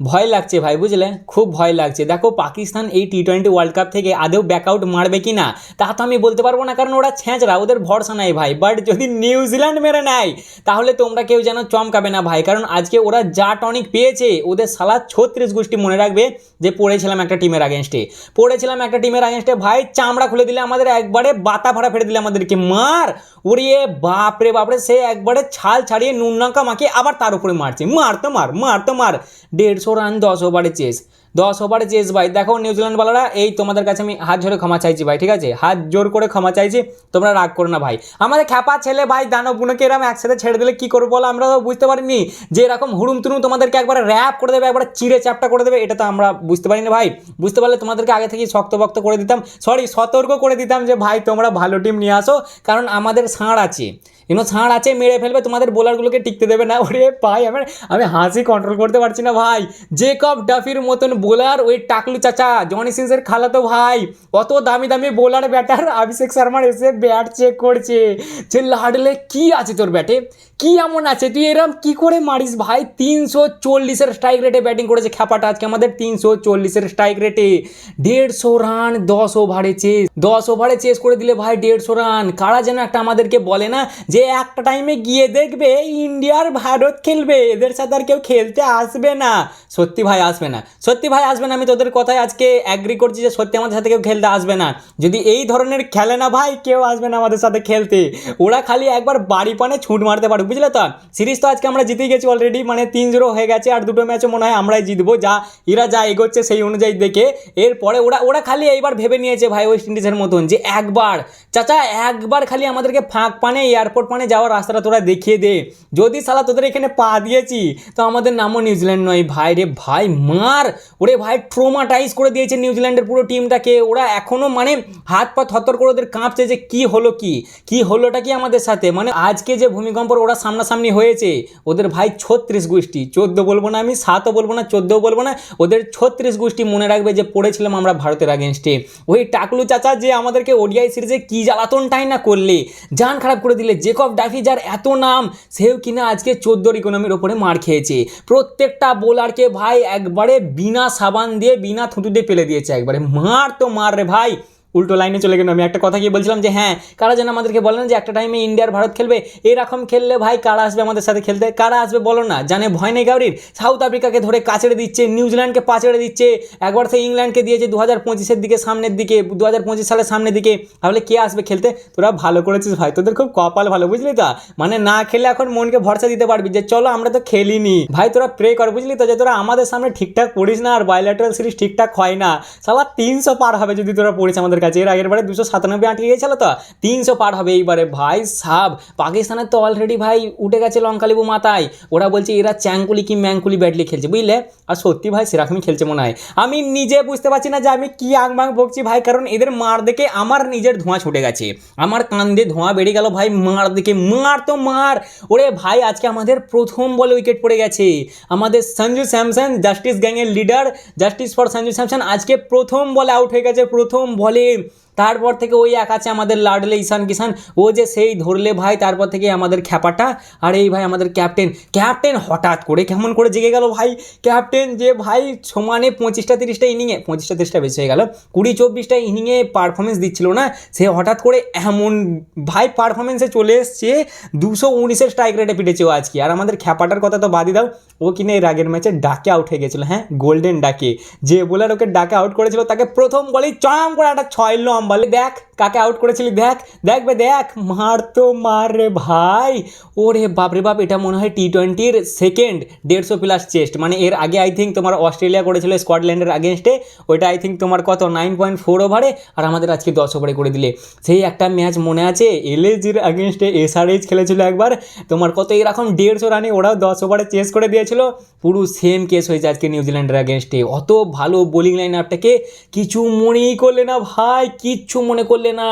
ভয় লাগছে ভাই, বুঝলে? খুব ভয় লাগছে। দেখো, পাকিস্তান এই টি টোয়েন্টি ওয়ার্ল্ড কাপ থেকে আদৌ ব্যাকআউট মারবে কি না তা তো আমি বলতে পারব না, কারণ ওরা ছেঁচড়া, ওদের ভরসা নাই ভাই। বাট যদি নিউজিল্যান্ড মেরে নেয়, তাহলে তোমরা কেউ যেন চমকাবে না ভাই, কারণ আজকে ওরা যা টনিক পেয়েছে, ওদের সালা ছত্রিশ গোষ্ঠী মনে রাখবে যে পড়েছিলাম একটা টিমের আগেনস্টে পড়েছিলাম একটা টিমের আগেনস্টে ভাই, চামড়া খুলে দিলে আমাদের একবারে বাতা ভাড়া ফেলে দিলে আমাদেরকে। মার! উড়িয়ে বাপরে বাপরে, সে একবারে ছাল ছাড়িয়ে নুন লঙ্কা মাখিয়ে আবার তার উপরে মারছে। মার তো মার মার তো মার। দেড়শো রান দশ ওভারে চেস। দশ ওভারে চেস ভাই দেখো নিউজিল্যান্ড বলারা, এই তোমাদের কাছে আমি হাত ধরে ক্ষমা চাইছি ভাই, ঠিক আছে? হাত জোর করে ক্ষমা চাইছি, তোমরা রাগ করো না ভাই। আমাদের খ্যাপা ছেলে ভাই দানব বুনোকে এরকম একসাথে ছেড়ে দিলে কি করব বলো? আমরা তো বুঝতে পারিনি যে এরকম হুড়ুম তুরুম তোমাদেরকে একবারে র্যাপ করে দেবে, একবারে চিড়ে চ্যাপটা করে দেবে, এটা তো আমরা বুঝতে পারি না ভাই। বুঝতে পারলে তোমাদেরকে আগে থেকেই শক্তভক্ত করে দিতাম সরি সতর্ক করে দিতাম যে ভাই, তোমরা ভালো টিম নিয়ে আসো, কারণ আমাদের ষাঁড় আছে। এনো ছাড় আছে, মেরে ফেলবে, তোমাদের বোলারগুলোকে টিকতে দেবে না। ওরে ভাই, আমার আমি হাসি কন্ট্রোল করতে পারছি না ভাই। জেকব ডাফির মতন বোলার ওই টাকলু চাচা, জনি সিন্সের খালাতো ভাই। অত দামি দামি বোলার ব্যাটার অভিষেক শর্মার এসে ব্যাট চেক করছে। যে লাডলে কি আছে তোর ব্যাটে কি এমন আছে? তুই এরম কি করে মারিস ভাই? তিনশো চল্লিশের স্ট্রাইক রেটে ব্যাটিং করেছে খ্যাপাটা আজকে আমাদের। তিনশো চল্লিশের স্ট্রাইক রেটে দেড়শো রান দশ ওভারে চেস দশ ওভারে চেস করে দিলে ভাই দেড়শো রান কারা যেন একটা আমাদেরকে বলে না যে একটা টাইমে গিয়ে দেখবে ইন্ডিয়ার ভারত খেলবে। এদের সাথে আর কেউ খেলতে আসবে না। সত্যি ভাই আসবে না। সত্যি ভাই আসবে না। আমি তোদের কথায় আজকে অ্যাগ্রি করছি যে সত্যি আমাদের সাথে কেউ খেলতে আসবে না। যদি এই ধরনের খেলে না ভাই, কেউ আসবে না আমাদের সাথে খেলতে। ওরা খালি একবার বাড়ি পানে ছুট মারতে পারবে বুঝলে তো? সিরিজ তো আজকে আমরা জিতে গেছি অলরেডি মানে তিন জিরো হয়ে গেছে আর দুটো ম্যাচও মনে হয় আমরাই জিতবো, যা এরা যা এগোচ্ছে সেই অনুযায়ী দেখে। এরপরে ওরা ওরা খালি এইবার ভেবে নিয়েছে ভাই ওয়েস্ট ইন্ডিজের মতন যে একবার, চাচা একবার খালি আমাদেরকে ফাঁক পানে এয়ারপোর্ট পানে যাওয়ার রাস্তাটা তোরা দেখিয়ে দে। যদি সালা তোদের এখানে পা দিয়েছি, তো আমাদের নামও নিউজিল্যান্ড নয়। ভাই রে ভাই, মার! ওরে ভাই ট্রোমাটাইজ করে দিয়েছে নিউজিল্যান্ডের পুরো টিমটাকে ওরা এখনও মানে হাত পা থরথর করে ওদের কাঁপছে যে কি হলো কি? কি হলোটা কি আমাদের সাথে? মানে আজকে যে ভূমিকম্প ওরা সামনাসামনি হয়েছে। ওদের ভাই ছত্রিশ গোষ্ঠী, চোদ্দ বলব না আমি, সাতও বলব না, চোদ্দও বলব না, ওদের ছত্রিশ গোষ্ঠী মনে রাখবে যে পড়েছিলাম আমরা ভারতের আগেনস্টে ওই টাকলু চাচা যে আমাদেরকে ওডিআই সিরিজে কি জ্বালাতনটাই না করলে, জান খারাপ করে দিলে, জেকব ডাফি যার এত নাম, সেও কিনা আজকে চোদ্দোর ইকোনমির ওপরে মার খেয়েছে। প্রত্যেকটা বোলারকে ভাই একবারে বিনা সাবান দিয়ে, বিনা থুতু দিয়ে ফেলে দিয়েছে, একবারে মার তো মার রে ভাই। উল্টো লাইনে চলে গেলাম আমি একটা কথা কি বলছিলাম যে হ্যাঁ কারা যেন আমাদেরকে বলেন যে, একটা টাইমে ইন্ডিয়ার ভারত খেলবে, এরকম খেললে ভাই কারা আসবে আমাদের সাথে খেলতে? কারা আসবে বলো না। জানে ভয় নেই গাউরির সাউথ আফ্রিকাকে ধরে কাছেড়ে দিচ্ছে নিউজিল্যান্ডকে পাচড়ে দিচ্ছে, একবার সে ইংল্যান্ডকে দিয়েছে দু হাজার পঁচিশের দিকে সামনের দিকে দু হাজার পঁচিশ সালের সামনের দিকে। তাহলে কে আসবে খেলতে? তোরা ভালো করেছিস ভাই, তোদের খুব কপাল ভালো, বুঝলি তো? মানে না খেলে এখন মনকে ভরসা দিতে পারবি যে, চলো আমরা তো খেলিনি। ভাই তোরা প্রে কর, বুঝলি তো, যে তোরা আমাদের সামনে ঠিকঠাক পড়িস না, আর বায়োলেটারাল সিরিজ ঠিকঠাক হয় না। সালা তিনশো পার হবে যদি তোরা পড়িস আমাদের কাছে এর আগের বারে দুশো সাতানব্বই আটকে গিয়েছিল তো। তিনশো পার হবে এইবারে। ভাই, সাব, পাকিস্তানের তো অলরেডি ভাই উঠে গেছে লঙ্কালেবু মাথায়। ওরা বলছে, এরা চ্যাংকুলি কি ম্যাংকুলি ব্যাটলি খেলছে, বুঝলে? আর সত্যি ভাই, সেরকমই খেলছে মনে হয়। আমি নিজে বুঝতে পারছি না যে আমি কি আংবাং বকছি ভাই, কারণ এদের মার দেখে আমার নিজের ধোঁয়া ছুটে গেছে। আমার কান্দে ধোঁয়া বেরিয়ে গেল ভাই, মার দেখে। মার তো মার! ওরে ভাই, আজকে আমাদের প্রথম বলে উইকেট পড়ে গেছে। আমাদের সঞ্জু স্যামসন জাস্টিস গ্যাংয়ের leader justice for Sanju Samson, আজকে প্রথম বলে আউট হয়ে গেছে। প্রথম বলে game. তারপর থেকে ওই এক আছে আমাদের লাডলে ঈশান কিষান। ও যে সেই ধরলে ভাই, তারপর থেকে আমাদের খ্যাপাটা। আর এই ভাই আমাদের ক্যাপ্টেন। ক্যাপ্টেন হঠাৎ করে, কেমন করে জেগে গেল ভাই। ক্যাপ্টেন যে ভাই সমানে পঁচিশটা তিরিশটা ইনিংয়ে, পঁচিশটা তিরিশটা বেশি হয়ে গেল। কুড়ি চব্বিশটা ইনিংয়ে পারফরমেন্স দিচ্ছিল না। সে হঠাৎ করে এমন ভাই পারফরমেন্সে চলে এসছে, দুশো উনিশের স্ট্রাইক রেটে পিটেছে ও আজকে। আর আমাদের খ্যাপাটার কথা তো বাদই দাও, ও কিনে এর আগের ম্যাচে ডাকে আউট হয়ে গেছিল হ্যাঁ? গোল্ডেন ডাকে। যে বোলার ওকে ডাকে আউট করেছিল, তাকে প্রথম বলেই চম করে একটা ছয় লম্বালে দেখ কাকে আউট করেছিলি? দেখ দেখ বে, দেখ, মার তো, মার রে ভাই। ওরে বাপরে বাপ, এটা মনে হয় টি টোয়েন্টির সেকেন্ড দেড়শো প্লাস চেস্ট মানে এর আগে আই থিঙ্ক তোমার অস্ট্রেলিয়া করেছিল স্কটল্যান্ডের আগেনস্টে ওইটা আই থিঙ্ক তোমার কত? নাইন পয়েন্ট ফোর ওভারে আর আমাদের আজকে দশ ওভারে করে দিলে। সেই একটা ম্যাচ মনে আছে? এলএজির আগেনস্টে এসআরএইচ খেলেছিল একবার। তোমার কত? এরকম দেড়শো রানে ওরাও দশ ওভারে চেস করে দিয়েছিল। পুরো সেম কেস হয়েছে আজকে নিউজিল্যান্ডের আগেনস্টে অত ভালো বোলিং লাইন আপটাকে কিছু মনেই করলে না ভাই। কিচ্ছু মনে করলে করলে না।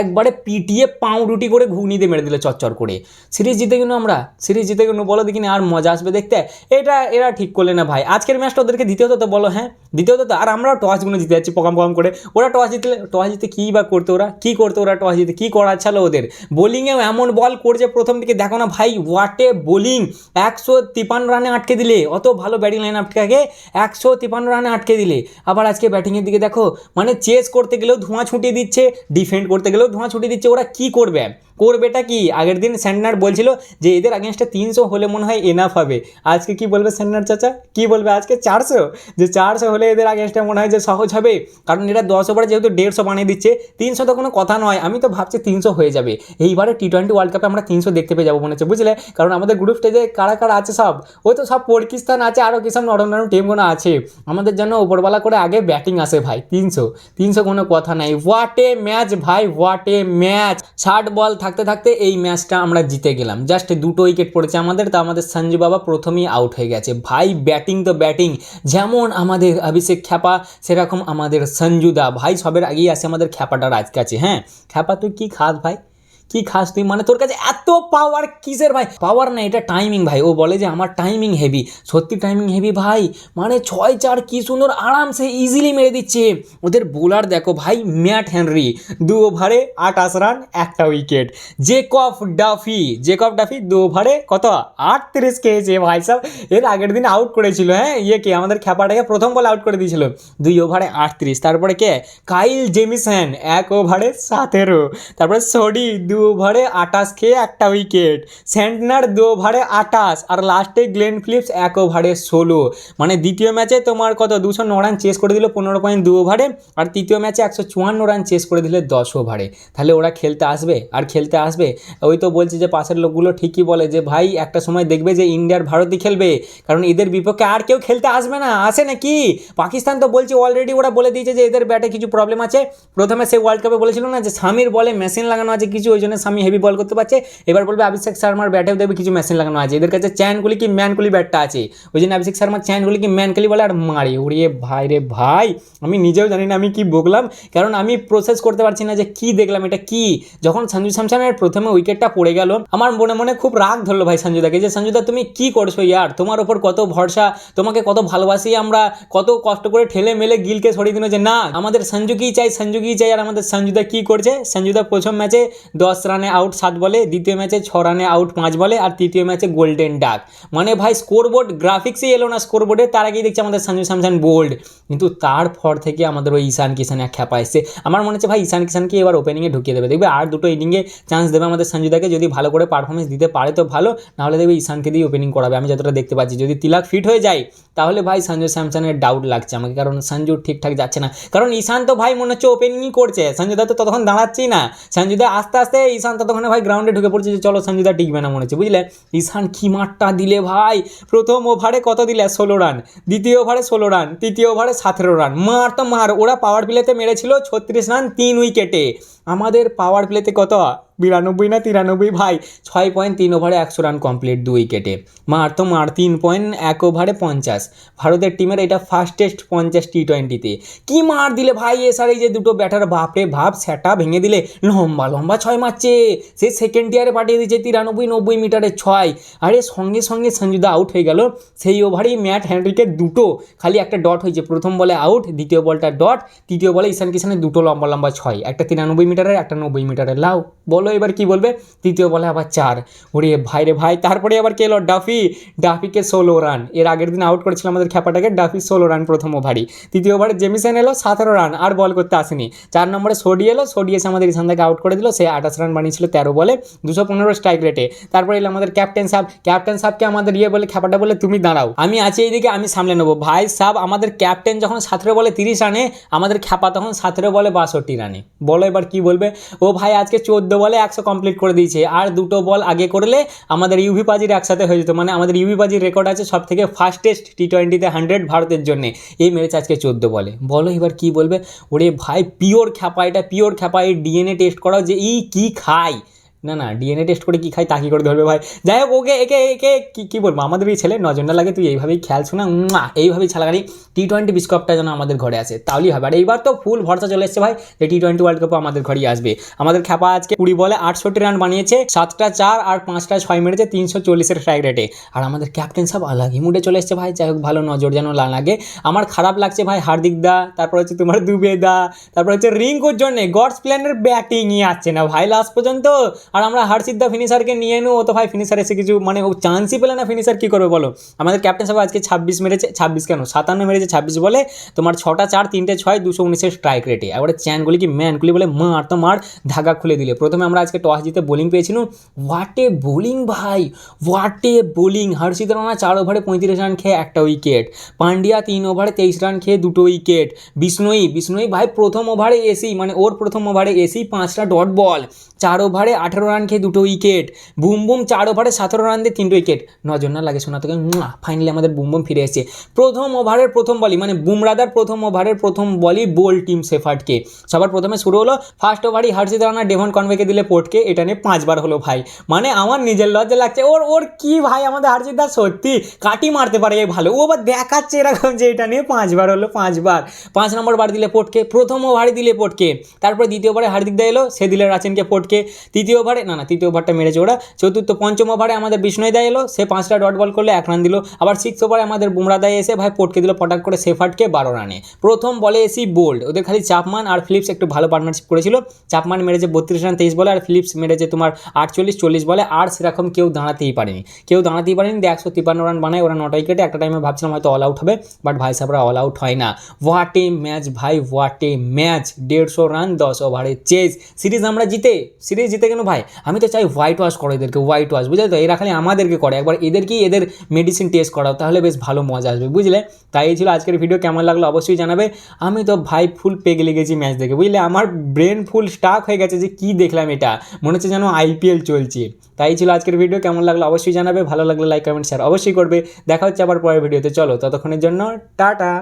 একবারে পিটিয়ে পাউরুটি করে ঘুগনি দিয়ে মেরে দিলে চচ্চর করে। সিরিজ জিতে গেল আমরা? সিরিজ জিতে গেল বলো দেখি না আর মজা আসবে দেখতে। এটা এরা ঠিক করলে না ভাই। আজকের ম্যাচটা ওদেরকে দিতে হতো তো বলো হ্যাঁ? দিতে হতো তো? আর আমরাও টসগুলো জিতে যাচ্ছি পকাম পকাম করে। ওরা টস জিতলে, টস জিতে কী বা করতো ওরা? কী করতো ওরা টস জিতে? কী করার ছিল ওদের? বোলিংয়েও এমন বল করছে প্রথম দিকে। দেখো না ভাই ওয়াটে বোলিং একশো তিপান্ন রানে আটকে দিলে। অত ভালো ব্যাটিং লাইন আপটাকে একশো তিপান্ন রানে আটকে দিলে। আবার আজকে ব্যাটিংয়ের দিকে দেখো মানে চেস করতে গেলেও ধোঁয়া ছুটিয়ে দিচ্ছে। ডিফেন্ড করতে গেলেও ধোঁয়া ছুটি দিচ্ছে ওরা কি করবে? করবেটা কি? আগের দিন স্যান্ডনার বলছিল যে, এদের আগেনস্টে তিনশো হলে মনে হয় এনাফ হবে। আজকে কি বলবে স্যান্ডনার চাচা? কি বলবে আজকে? চারশো? যে, চারশো হলে এদের আগেনস্টে মনে হয় যে, সহজ হবে। কারণ এরা দশ ওভারে যেহেতু দেড়শো বানিয়ে দিচ্ছে, তিনশো তো কোনো কথা নয়। আমি তো ভাবছি তিনশো হয়ে যাবে। এইবারে টি টোয়েন্টি ওয়ার্ল্ড কাপে আমরা তিনশো দেখতে পেয়ে যাব মনে হচ্ছে, বুঝলে? কারণ আমাদের গ্রুপ স্টেজে কারা কারা আছে সব? ওই তো সব পাকিস্তান আছে আরও কি সব নরম নরম টিমগুলো আছে। আমাদের জন্য ওপরবেলা করে আগে ব্যাটিং আসে ভাই, তিনশো। তিনশো কোনো কথা নাই। হোয়াট এ ম্যাচ ভাই হোয়াট এ ম্যাচ ষাট বল থাকতে থাকতে এই ম্যাচটা আমরা জিতে গেলাম। জাস্ট দুটো উইকেট পড়েছে আমাদের, তা আমাদের সঞ্জু বাবা প্রথমেই আউট হয়ে গেছে। ভাই ব্যাটিং তো ব্যাটিং যেমন আমাদের অভিষেক খ্যাপা, সেরকম আমাদের সঞ্জুদা। ভাই, সবের আগেই আছে আমাদের খ্যাপাটা রাজ কাছে হ্যাঁ? খ্যাপা, তুই কী খাস ভাই? কি খাস তুই? মানে তোর কাছে এত পাওয়ার কিসের ভাই? পাওয়ার না, এটা টাইমিং ভাই। ও বলে যে, আমার টাইমিং হেভি সত্যি টাইমিং হেভি ভাই? মানে ছয়, চার কি সুন্দর আরামসে ইজিলি মেরে দিচ্ছে। ওদের বোলার দেখো ভাই, ম্যাট হেনরি। দু ওভারে আটাশ রান একটা wicket Jacob Duffy Jacob Duffy দু ওভারে কত? আটত্রিশ খেয়েছে ভাই সাহেব এর আগের দিন আউট করেছিল হ্যাঁ? ইয়ে কে? আমাদের খ্যাপাটাকে প্রথম বল আউট করে দিয়েছিল। দুই ওভারে আটত্রিশ। তারপরে কে? কাইল জেমিসন এক ওভারে সতেরো। তারপরে সডি দু ওভারে আটাশ খেয়ে একটা উইকেট। স্যান্টনার দু ওভারে আটাশ আর লাস্টে গ্লেন ফিলিপস এক ওভারে ষোলো। মানে দ্বিতীয় ম্যাচে তোমার কত? দুশো ন রান চেস করে দিল পনেরো পয়েন্ট দু ওভারে আর তৃতীয় ম্যাচে একশো চুয়ান্ন রান চেস করে দিলে দশ ওভারে তাহলে ওরা খেলতে আসবে? আর খেলতে আসবে? ওই তো বলছে যে পাশের লোকগুলো ঠিকই বলে যে, ভাই, একটা সময় দেখবে যে ইন্ডিয়ার ভারতই খেলবে। কারণ এদের বিপক্ষে আর কেউ খেলতে আসবে না। আসে নাকি? পাকিস্তান তো বলছে অলরেডি ওরা বলে দিয়েছে যে এদের ব্যাটে কিছু প্রবলেম আছে। প্রথমে সে ওয়ার্ল্ড কাপে বলেছিল না যে স্বামীর বলে, মেশিন লাগানো আছে কিছু, ওই জন্য স্বামী হেভি বল করতে পারছে। এবার বলবে অভিষেক শর্মার ব্যাটেও দেখবে কিছু মেশিন লাগানো আছে। এদের কাছে চ্যানগুলি কি ম্যানগুলি ব্যাটটা আছে? ওই জন্য অভিষেক শর্মার চ্যানগুলি কি ম্যানগুলি বলে? আর মারি উড়িয়ে ভাই রে ভাই, আমি নিজেও জানি না আমি কি বকলাম। কারণ আমি প্রসেস করতে পারছি না যে কি দেখলাম, এটা কি? যখন সঞ্জু স্যামসনের প্রথমে উইকেটটা পড়ে গেল, আমার মনে মনে খুব রাগ ধরলো ভাই সঞ্জুদাকে যে, সঞ্জুদা, তুমি কি করছ ইয়ার? তোমার ওপর কত ভরসা? তোমাকে কত ভালোবাসি আমরা? কত কষ্ট করে ঠেলে মেলে গিলকে সরিয়ে দিল যে, না, আমাদের সঞ্জু কি চাই সঞ্জু কি চাই, আর আমাদের সঞ্জুদা কি করছে? সঞ্জুদা প্রথম ম্যাচে দশ রানে আউট সাত বলে, দ্বিতীয় ম্যাচে ছ রানে আউট পাঁচ বলে, আর তৃতীয় ম্যাচে গোল্ডেন ডাক মানে ভাই স্কোরবোর্ড গ্রাফিক্সই এলো না স্কোরবোর্ডে তার আগেই দেখছি আমাদের সঞ্জু স্যামসন বোল্ড কিন্তু তারপর থেকে আমাদের ওই ঈশান কিষান এক খ্যাপা এসছে। আমার মনে হচ্ছে ভাই, ঈশান কিষানকে এবার ওপেনিংয়ে ঢুকিয়ে দেবে। দেখবে আর দুটো ইনিংয়ে চান্স দেবে আমাদের সঞ্জুদাকে যদি ভালো করে পারফরমেন্স দিতে পারে তো ভালো, নাহলে দেখবে ঈশানকে দিয়ে ওপেনিং করাবে। আমি যতটা দেখতে পাচ্ছি, যদি তিলাক ফিট হয়ে যায়, তাহলে ভাই সঞ্জু স্যামসনের ডাউট লাগছে আমাকে। কারণ সঞ্জু ঠিকঠাক যাচ্ছে না। কারণ ঈশান তো ভাই মনে হচ্ছে ওপেনিংই করছে। সঞ্জুদা তো ততক্ষণ দাঁড়াচ্ছেই না। সঞ্জুদা আস্তে আস্তে ঈশান ততক্ষণে ভাই গ্রাউন্ডে ঢুকে পড়ছে যে চলো সঞ্জুদা টিকবে না মনে হচ্ছে, বুঝলে? ঈশান কি মারটা দিলে ভাই? প্রথম ওভারে কত দিলে? ষোলো রান দ্বিতীয় ওভারে ষোলো রান তৃতীয় ওভারে সতেরো রান মার তো মার, ওরা পাওয়ার প্লেতে মেরেছিল ছত্রিশ রান তিন উইকেটে আমাদের পাওয়ার প্লেতে কত? বিরানব্বই না তিরানব্বই? ভাই, ছয় পয়েন্ট তিন ওভারে একশো রান কমপ্লিট দু উইকেটে মার তো মার, তিন পয়েন্ট এক ওভারে পঞ্চাশ। ভারতের টিমের এটা ফার্স্টেস্ট পঞ্চাশ টি টোয়েন্টিতে কী মার দিলে ভাই এসার এই যে দুটো ব্যাটার বাপরে ভাব সেটা ভেঙে দিলে লম্বা লম্বা ছয় মারছে। সে সেকেন্ড ইয়ারে পাঠিয়ে দিয়েছে তিরানব্বই, নব্বই মিটারে ছয়। আরে সঙ্গে সঙ্গে সঞ্জুদা আউট হয়ে গেল। সেই ওভারেই ম্যাট হ্যান্ড্রিকে দুটো, খালি একটা ডট হয়েছে। প্রথম বলে আউট দ্বিতীয় বলটা ডট তৃতীয় বলে ঈশান কিষানের দুটো লম্বা লম্বা ছয়। একটা তিরানব্বই মিটারের একটা নব্বই মিটারের লাও বলো এবার কি বলবে? তৃতীয় বলে আবার চার। ওরে ভাই রে ভাই, তারপরে আবার কে এলো? ডাফি। ডাফিকে ষোলো রান। এর আগের দিন আউট করেছিল আমাদের খ্যাপাটাকে, ডাফি ষোলো রান প্রথম ওভারই তৃতীয় ওভারে জেমিসন এলো, সতেরো রান, আর বল করতে আসেনি। চার নম্বরে সোডি এলো, সোডি এসে আমাদের ইসানদাকে আউট করে দিল, সে আঠাশ রান বানিয়েছিল তেরো বলে, দুশো পনেরো স্ট্রাইক রেটে তারপরে এলো আমাদের ক্যাপ্টেন সাহেব। ক্যাপ্টেন সাহেবকে আমাদের ইয়ে বলে, খ্যাপাটা বলে, তুমি দাঁড়াও। আমি আছি এইদিকে, আমি সামলে নেব। ভাই সাহেব, আমাদের ক্যাপ্টেন যখন সতেরো বলে তিরিশ রানে, আমাদের খ্যাপা তখন সতেরো বলে বাষট্টি রানে। বলো এবার কি বলবে, ও ভাই আজকে চোদ্দ বলে একশো কমপ্লিট করে দিয়েছে। আর দুটো বল আগে করলে আমাদের ইউভি পাজির একসাথে হয়ে যেত। মানে আমাদের ইউভি পাজির রেকর্ড আছে সব থেকে ফাস্টেস্ট টি টোয়েন্টিতে হান্ড্রেড ভারতের জন্যে। এই মেরেছে আজকে চোদ্দ বলে। বলো এবার কি বলবে? ওরে ভাই পিওর খ্যাপা এটা পিওর খ্যাপা এই ডিএনএ টেস্ট করাও যে ই কি খায়। না না ডিএনএ টেস্ট করে কি খাই তা কি করে ধরবে ভাই? যাই হোক, ওকে, একে একে, কি কি বলব? আমাদের এই ছেলে নজর না লাগে, তুই এইভাবেই খেয়াল শোনা এইভাবেই ছালাগাড়ি টি টোয়েন্টি বিশ্বকাপটা যেন আমাদের ঘরে আসে, তাহলেই হবে। আর এইবার তো ফুল ভরসা চলে এসছে ভাই যে টি টোয়েন্টি ওয়ার্ল্ড কাপও আমাদের ঘরেই আসবে। আমাদের খ্যাপা আজকে কুড়ি বলে আটষট্টি রান বানিয়েছে, সাতটা চার আর পাঁচটা ছয় মেরেছে, তিনশো চল্লিশের স্ট্রাইক রেটে আর আমাদের ক্যাপ্টেন সব আলাগই মুডে চলে এসছে ভাই, যাই হোক, ভালো নজর যেন না লাগে। আমার খারাপ লাগছে ভাই হার্দিক দা, তারপর হচ্ছে তোমার দুবে দা, তারপর হচ্ছে রিঙ্কুর জন্যে গডস প্ল্যানের ব্যাটিংই আসছে না ভাই লাস্ট পর্যন্ত আর আমরা হার্ষিদ ফিনিশারকে নিয়ে নেব। তো ভাই ফিনিশার এসে কিছু মানে ও চান্সই পেলে না ফিনিশার কী করবে বলো? আমাদের ক্যাপ্টেন সাহেব আজকে ছাব্বিশ মেরেছে, ছাব্বিশ কেন? সাতান্ন মেরেছে ছাব্বিশ বলে। তোমার ছটা চার, তিনটে ছয়, দুশো উনিশের স্ট্রাইক রেটে এবারে চ্যানগুলি কি ম্যানগুলি বলে মার তো মার ধাগা খুলে দিলে। প্রথমে আমরা আজকে টস জিতে বোলিং পেয়েছিলাম। হোয়াট এ বোলিং ভাই! What a bowling Harshit Rana চার ওভারে পঁয়ত্রিশ রান খেয়ে একটা উইকেট পান্ডিয়া তিন ওভারে তেইশ রান খেয়ে দুটো উইকেট বিষ্ণুই বিষ্ণুই ভাই প্রথম ওভারে এসি মানে ওর প্রথম ওভারে এসি পাঁচটা ডট বল চার ওভারে আঠেরো রান খেয়ে দুটো উইকেট বুম বুম চার ওভারে সতেরো রান দিয়ে তিনটে উইকেট নজর না লাগে শোনা তোকে ফাইনালি আমাদের বুম বুম ফিরে এসেছে। প্রথম ওভারের প্রথম বলই মানে বুমরাদার প্রথম ওভারের প্রথম বলই বোল টিম সেফার্টকে সবার প্রথমে শুরু হলো ফার্স্ট ওভারই হার্ষিত রানা ডেভন কনভেকে দিলে পোর্টকে, এটা নিয়ে পাঁচবার হলো ভাই। মানে আমার নিজের লজ্জা লাগছে। ওর ওর কি ভাই আমাদের হার্ষিত দা? সত্যি, কাটি মারতে পারে এই ভালো। ও আবার দেখাচ্ছে এরকম যে এটা নিয়ে পাঁচবার হলো, পাঁচবার। পাঁচ নম্বর বার দিলে পোর্টকে, প্রথম ওভারে দিলে পোর্টকে। তারপরে দ্বিতীয় ওভারে হার্দিক দা এলো, সে দিলে রাচেনকে পোর্টকে। তৃতীয় ওভারে না না, তৃতীয় ওভারটা মেরেছে ওরা। চতুর্থ, পঞ্চম ওভারে আমাদের বিষ্ণয় দা এলো, সে পাঁচটা ডট বল করলে, এক রান দিল। আবার সিক্স ওভারে আমাদের বুমরা দায় এসে ভাই পটকে দিল, পটাক করে সেফার্টকে বারো রানে প্রথম বলে এসি বোল্ড ওদের খালি চাপমান আর ফিলিপস একটু ভালো পার্টনারশিপ করেছিল। চাপমান মেরেছে বত্রিশ রান তেইশ বলে, আর ফিলিপস মেরেছে তোমার আটচল্লিশ, চল্লিশ বলে, আর সেরকম কেউ দাঁড়াতেই পারেনি। কেউ দাঁড়াতেই পারেনি, দিয়ে একশো তিপ্পান্ন রান বানায়, ওরা নটা উইকেটে একটা টাইমে ভাবছিলাম হয়তো অল আউট হবে বাট ভাই সাহেবরা অল আউট হয় না। হোয়াট এ ম্যাচ ভাই হোয়াট এ ম্যাচ দেড়শো রান দশ ওভারে চেস সিরিজ আমরা জিতে, সিরিজ জিতে কেন ভাই? আমি তো চাই হোয়াইট ওয়াশ করো এদেরকে হোয়াইট ওয়াশ বুঝলে তো? এরা খালি আমাদেরকে করে। একবার এদেরকেই এদের মেডিসিন টেস্ট করাও, তাহলে বেশ ভালো মজা আসবে, বুঝলে? তাই ছিল আজকের ভিডিও কেমন লাগল অবশ্যই জানাবে। আমি তো ভাই ফুল পেগে লেগেছি ম্যাচ দেখে, বুঝলে? আমার ব্রেন ফুল স্টাক হয়ে গেছে যে কি দেখলাম এটা। মনে হচ্ছে যেন আইপিএল চলছে। তাই ছিল আজকের ভিডিও কেমন লাগল অবশ্যই জানাবে। ভালো লাগলে লাইক কমেন্ট শেয়ার অবশ্যই করবে। দেখা হচ্ছে আবার পরের ভিডিওতে চলো, ততক্ষণের জন্য টাটা!